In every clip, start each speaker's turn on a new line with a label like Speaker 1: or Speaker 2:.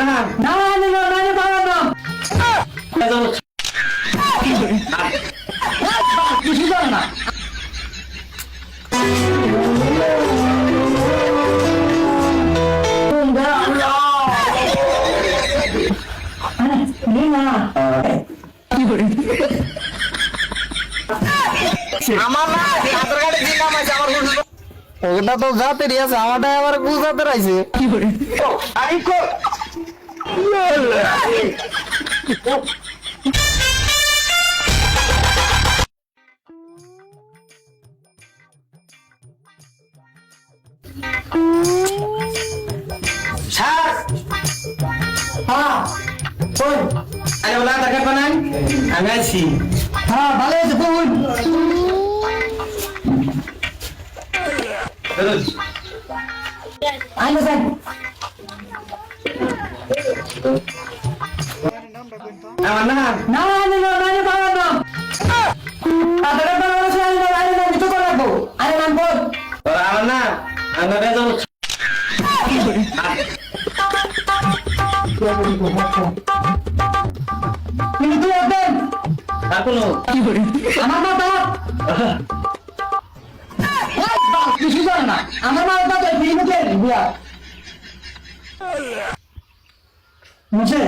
Speaker 1: না
Speaker 2: না না না না না বাবা না। কিছু জানো না
Speaker 1: আমার না আধার কার্ডে যে আছে আমার ওটা তো জাতেরই আছে। আমারটা আবার গুজাতে রাইছে আই কো স্যার
Speaker 2: হ্যাঁ কই
Speaker 1: আরে ওলা টাকা বানান আমি আছি
Speaker 2: হ্যাঁ ভালো আছে কোন আইলো স্যার।
Speaker 1: আমার
Speaker 2: মা বাবা কিছু জানে না আমার মা বাবা কে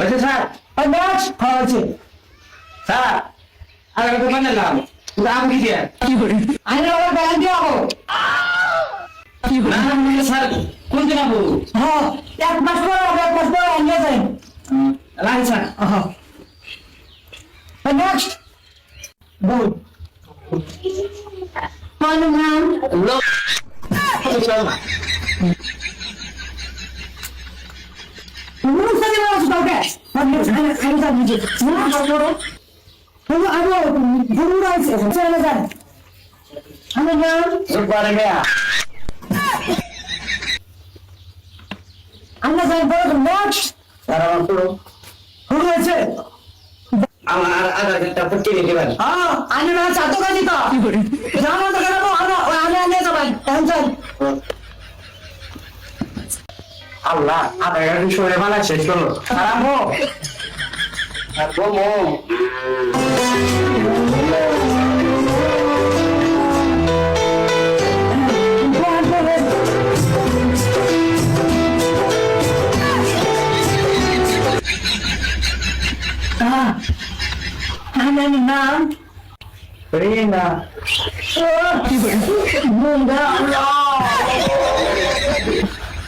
Speaker 2: মুছে
Speaker 1: বলছে স্যার
Speaker 2: আর নাচ হ্যাঁ আছে।
Speaker 1: স্যার আর আমি বানালাম রাম কি দিয়ে
Speaker 2: আইনে আবার ব্যালেন্স দিয়ে হব
Speaker 1: না না স্যার কোন দিন আবু
Speaker 2: হ্যাঁ এক মাস পর হবে এক মাস পর আনিয়ে যাই
Speaker 1: রাখি স্যার।
Speaker 2: হ্যাঁ নেক্সট বল। মানে নাম
Speaker 1: লোক
Speaker 2: আমরা যাই বড়
Speaker 1: স্যার আমার পুরো
Speaker 2: হয়ে গেছে
Speaker 1: আমার আধার কার্ডটা পড়তে দিতে পারি
Speaker 2: আমি না চাতো কাজি তো জানো তো কেন আমরা আমি আনে যাবেন
Speaker 1: আল্লাহ আধার কার্ড সরে মালা শেষ করল। আরাম হো আর বমো
Speaker 2: আমার নাম
Speaker 1: রিনা।
Speaker 2: মুন্ডা।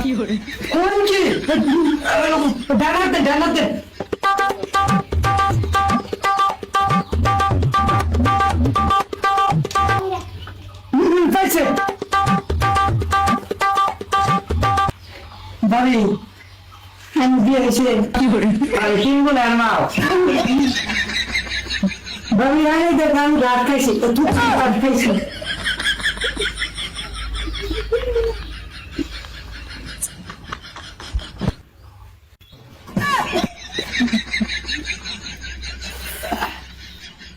Speaker 2: কোন কি ডানাতে ডানাতে পাইছে বাড়ি আমি দিয়ে গেছে কি করে
Speaker 1: আরে কিনবো না মাও
Speaker 2: বাড়ি দেখ আমি রাত খাইছি তো তুই রাত খাইছি
Speaker 1: আমি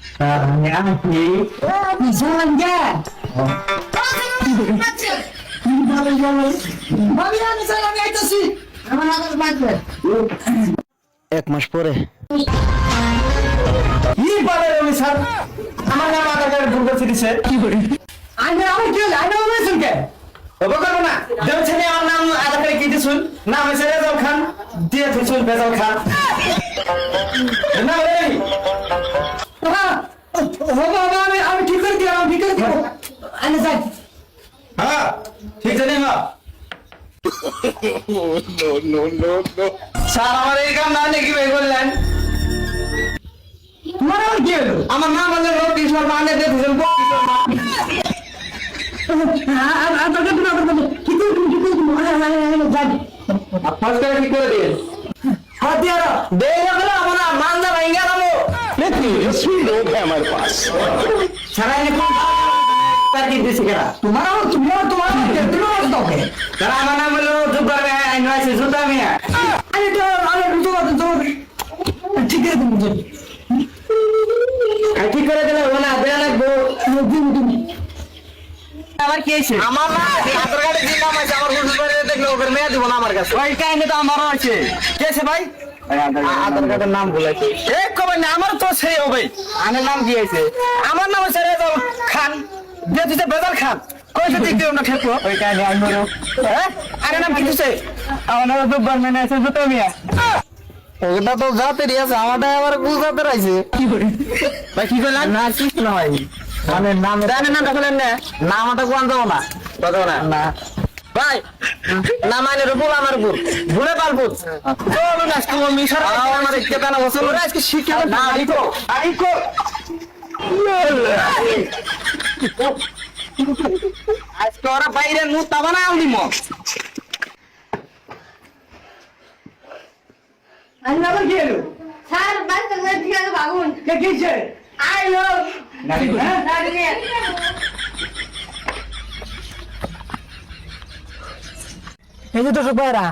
Speaker 1: আমি
Speaker 2: Jalan ya. Babi jalan. Babi আমি স্যার আমি আইতাছি আমার আগে বাজবে
Speaker 3: এক মাস পরে।
Speaker 1: কি আমার নাম আধার কার্ড ভুল করে দিছে
Speaker 2: আমি আমি কি হলো আমি আমি শুনকে
Speaker 1: ওকে করব না দেব আমার নাম আধার কার্ডে কি দিছুন? নাম হয়েছে রেজাল খান। দিয়ে দিছুন বেজাল খান। না রে।
Speaker 2: হ্যাঁ। আমি আমি ঠিক করে দিলাম আমি ঠিক করে দিলাম। আমি যাই।
Speaker 1: হ্যাঁ ঠিক আছে না স্যার আমার এই কাম না নাকি ভাই বললেন?
Speaker 2: তোমার আর কি হলো?
Speaker 1: আমার নাম আছে লোক কিশোর মানে
Speaker 2: আপনাকে ঠিক করে ঠিক করে
Speaker 1: দিয়ে
Speaker 2: হাত দিয়ে
Speaker 1: দেই সারা এনে কোন তারকি দিছে কেরা
Speaker 2: তোমার আমার তোমার তোমার তোমার তোকে
Speaker 1: কারণ আমার নাম হলো জুব্বার আইন আছে জুতা মিয়া
Speaker 2: আরে তো আরে তো তো ঠিক আছে তুমি
Speaker 1: আর কি করে দিলে ও না দেয়া লাগবো
Speaker 2: তুমি তুমি
Speaker 1: আমার কি হয়েছে আমার না আধার কার্ডে যে নাম আছে আমার ফোন করে দেখলে ওকে মেয়ে দিব না আমার কাছে ওই কাহিনী তো আমারও আছে কে আছে ভাই আধার কার্ডের নাম ভুলাইছে কবে না আমার তো সেই হবে। আমার নাম কি আছে আমার নাম আছে রেজাল খান। যে তুই বেজাল খান। কই দিক দিও না ওই আমি হ্যাঁ? আরে নাম কি আমার নাম দুবার আছে জুতো মিয়া ওটা তো জাতের আছে আমারটা আবার গুজাতের আছে কি করে? ভাই কি করলেন না কিছু না মানে নাম জানেন নামটা বলেন না? নামটা কোন যাব না। না। ভাই না মানে রুপুল আমার উপর। ভুলে পারব। চলো না আজকে মিশর। আমার ইচ্ছে কেন বসল আজকে শিখে না আইকো আইকো আজকে ওরা বাইরে মুখ তাবা না আমি মো
Speaker 2: কি হলো?
Speaker 4: স্যার বাস আছে ভাগুন
Speaker 2: কে কিছে
Speaker 4: আই লাভ
Speaker 2: হ্যাঁ
Speaker 4: দাঁড়িয়ে
Speaker 2: এই যে তো ভাইরা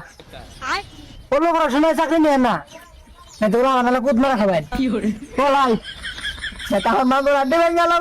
Speaker 2: অন্য পড়াশোনায় চাকরি নেন না। তোরা আমার কুদ মারা খাবেন। তাহলে বলাই। তখন মাগুর আড্ডে ভেঙে গেল